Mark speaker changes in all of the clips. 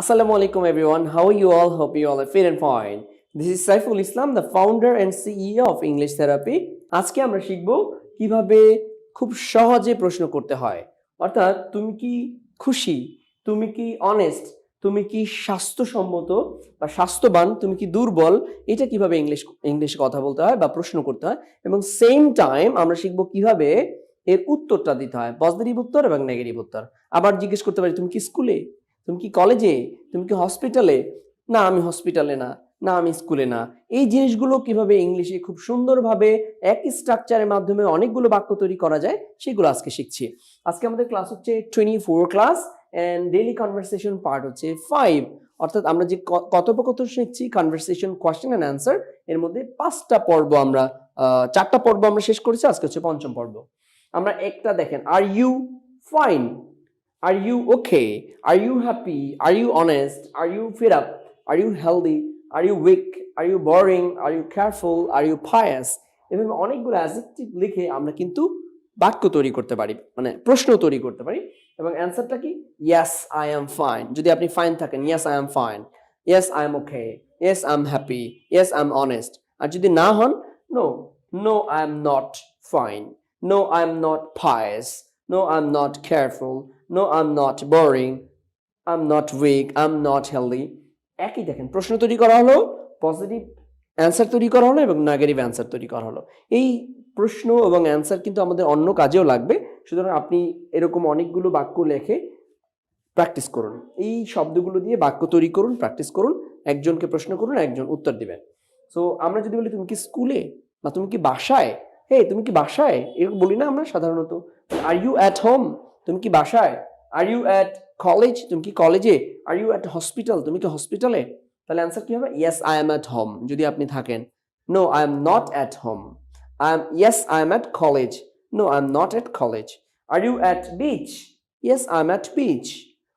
Speaker 1: Assalamu alaikum everyone. How are you all? Hope you all are fit and fine. This is Saiful Islam, the founder and CEO of English Therapy. আজকে আমরা শিখব কীভাবে খুব সহজে প্রশ্ন করতে হয়। অর্থাৎ তুমি কি খুশি? তুমি কি অনেস্ট তুমি কি স্বাস্থ্যসম্মত? বা স্বাস্থ্যবান? তুমি কি দুর্বল? এটা কীভাবে ইংলিশ ইংলিশে কথা বলতে হয় বা প্রশ্ন করতে হয়। এবং সেম টাইম আমরা শিখব কীভাবে এর উত্তরটা দিতে হয়। পজিটিভ উত্তর এবং নেগেটিভ উত্তর। আবার জিজ্ঞেস করতে পারি তুমি কি স্কুলে? তুমি কি কলেজে তুমি কি হসপিটালে না, আমি হসপিটালে না। না, আমি স্কুলে না। এই জিনিসগুলো কীভাবে ইংলিশে খুব সুন্দরভাবে এক স্ট্রাকচারের মাধ্যমে অনেকগুলো বাক্য তৈরি করা যায়, সেগুলো আজকে শিখছি। আজকে আমাদের ক্লাস হচ্ছে twenty four class and daily conversation part হচ্ছে ফাইভ অর্থাৎ আমরা যে কথোপকথন শিখছি কনভারসেশন কোয়েশ্চেন অ্যান্ড অ্যান্সার এর মধ্যে পাঁচটা পর্ব আমরা চারটা পর্ব আমরা শেষ করেছি, আজকে হচ্ছে পঞ্চম পর্ব। আমরা একটা দেখেন are you fine Are you okay? Are you happy? Are you honest? Are you fed up? Are you healthy? Are you weak? Are you boring? Are you careful? Are you pious? এভাবে অনেকগুলো adjective লিখে আমরা কিন্তু বাক্য তৈরি করতে পারি মানে প্রশ্ন তৈরি করতে পারি এবং অ্যান্সারটা কি ইয়াস আই এম ফাইন যদি আপনি ফাইন থাকেন yes I am fine yes I am okay yes I am happy yes I am honest আর যদি না হন no no I am not fine no I am not pious no I am not careful no I am not boring I not weak I not healthy একই দেখেন, প্রশ্ন তৈরি করা হলো positive answer তৈরি করা হলো এবং নেগেটিভ অ্যান্সার তৈরি করা হলো। এই প্রশ্ন এবং অ্যান্সার কিন্তু আমাদের অন্য কাজেও লাগবে, সুতরাং আপনি এরকম অনেকগুলো বাক্য লেখে প্র্যাকটিস করুন। এই শব্দগুলো দিয়ে বাক্য তৈরি করুন প্র্যাকটিস করুন, একজনকে প্রশ্ন করুন, একজন উত্তর দিবেন। সো আমরা যদি বলি, তুমি কি স্কুলে বা তুমি কি বাসায়? হে তুমি কি বাসায়? এরকম বলি না আমরা সাধারণত। আর ইউ অ্যাট হোম তুমি কি বাসায়? আর ইউ অ্যাট কলেজ তুমি কি কলেজে আর ইউ অ্যাট হসপিটাল তুমি কি হসপিটালে তাহলে অ্যান্সার কি হবে? Yes I am at home যদি আপনি থাকেন। No I am not at home I am yes I am at college no I am not at college are you at beach yes I am at beach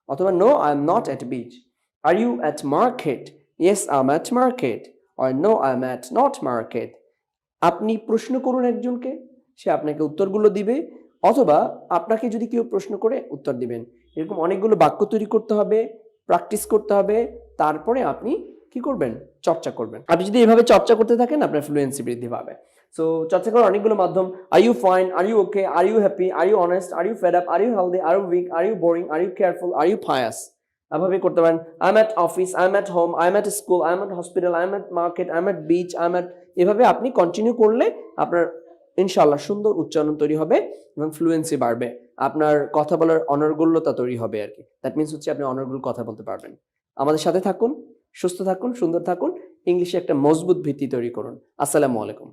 Speaker 1: অথবা no I am not at beach are you at market yes I am at market R no I am at not market আপনি প্রশ্ন করুন একজনকে। সে আপনাকে উত্তরগুলো দিবে। অথবা আপনাকে যদি কেউ প্রশ্ন করে উত্তর দিবেন। এরকম অনেকগুলো বাক্য তৈরি করতে হবে, প্র্যাকটিস করতে হবে, তারপরে আপনি কি করবেন? চর্চা করবেন। আপনি যদি এভাবে চর্চা করতে থাকেন, আপনার ফ্লুয়েন্সি বৃদ্ধি পাবে। সো চর্চা করার অনেকগুলো মাধ্যম are you fine are you okay are you happy are you honest are you fed up are you healthy are you weak are you boring are you careful are you pious এভাবে করতে পারেন। I am at office I am at home I am at school I am at hospital I am at market I am at beach I am at এভাবে আপনি continue করলে আপনার ইনশাল্লাহ সুন্দর উচ্চারণ তৈরি হবে এবং ফ্লুয়েন্সি বাড়বে। আপনার কথা বলার অনর্গুল্যতা তৈরি হবে আর কি। দ্যাট মিনস হচ্ছে আপনি অনর্গুল কথা বলতে পারবেন। আমাদের সাথে থাকুন, সুস্থ থাকুন, সুন্দর থাকুন, ইংলিশে একটা মজবুত ভিত্তি তৈরি করুন। আসসালামু আলাইকুম।